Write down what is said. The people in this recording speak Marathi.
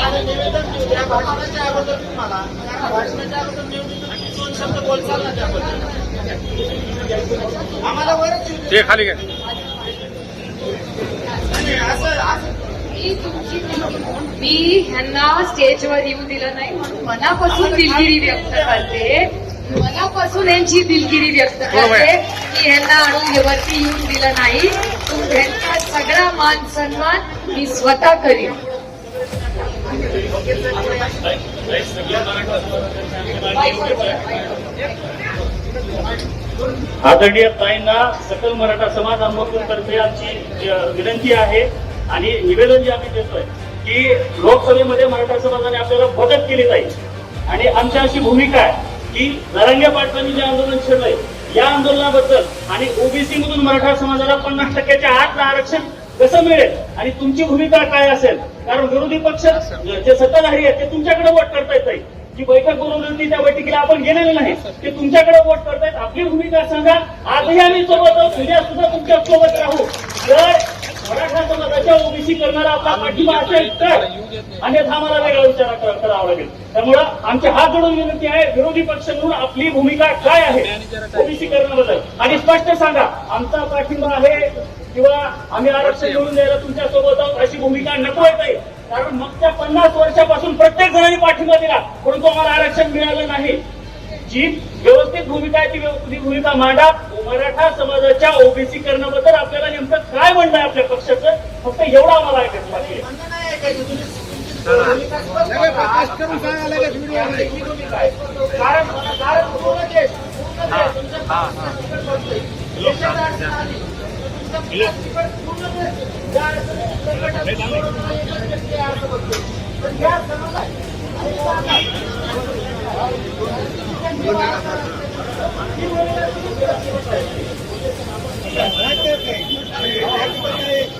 एखादं निवेदन देऊ द्या भाषणाच्या अगोदर तुम्हाला कारण भाषणाच्या अगोदर निवेदन दोन शब्द बोलचाल ना त्याबद्दल. आम्हाला वरच येऊ ते खाली घ्या. असं मी ह्यांना स्टेजवर येऊ दिलं नाही म्हणून मनापासून दिलगिरी व्यक्त करते. मनापासून यांची दिलगिरी व्यक्त करते. की ह्यांना आणून हे वरती येऊन दिलं नाही. तुम ह्यांचा सगळा मान सन्मान मी स्वतः करीन. आदरणीय ताईंना सकल मराठा समाज आंदोलनतर्फे आमची विनंती आहे. आणि निवेदन जे आम्ही देतोय की लोकसभेमध्ये मराठा समाजाने आपल्याला मदत केली जाईल आणि आमची अशी भूमिका आहे की नरंगे पाटलांनी जे आंदोलन छेडलंय या आंदोलनाबद्दल आणि ओबीसी मधून मराठा समाजाला पन्नास टक्क्याच्या आतलं आरक्षण कसं मिळेल? आणि तुमची भूमिका काय असेल? कारण विरोधी पक्ष जे सत्ताधारी आहेत ते तुमच्याकडे वोट करता येत नाही जी बैठक बोलवली होती त्या बैठकीला आपण गेलेलो नाही. ते तुमच्याकडे वोट करतायत. आपली भूमिका सांगा. आजही आम्ही सोबत आहोत उद्या सुद्धा तुमच्यासोबत राहू. जर मराठा समाजाच्या ओबीसी करणारा आपला पाठिंबा असेल तर अन्यथा आम्हाला वेगळा विचार करावा लागेल. त्यामुळं आमचे हात जोडून विनंती आहे विरोधी पक्ष म्हणून आपली भूमिका काय आहे? ओबीसी करण्याबद्दल आणि स्पष्ट सांगा आमचा पाठिंबा आहे किंवा आम्ही आरक्षण मिळवून द्यायला तुमच्यासोबत आहोत अशी भूमिका नको येत आहे कारण मागच्या पन्नास वर्षापासून प्रत्येक जणांनी पाठिंबा दिला परंतु आम्हाला आरक्षण मिळालं नाही. जी व्यवस्थित भूमिका आहे ती व्यवस्थित भूमिका मांडा. मराठा समाजाच्या ओबीसी करण्याबद्दल आपल्याला नेमकं काय म्हणणं आहे आपल्या पक्षाचं? फक्त एवढं आम्हाला ऐकायचं. कारण कारण पूर्ण देश पूर्ण देश तुमच्या पक्षाच्या बोलतोय. देशाच्या अडचण आली. तुमच्या पक्षाच्या पूर्ण देश या अडचणीत संकटात सोडून नाही एकच व्यक्ती आहे असं बोलतोय. पण या समाजात आणि सांगा. ही भूमिका तुम्ही व्यवस्थित आहे.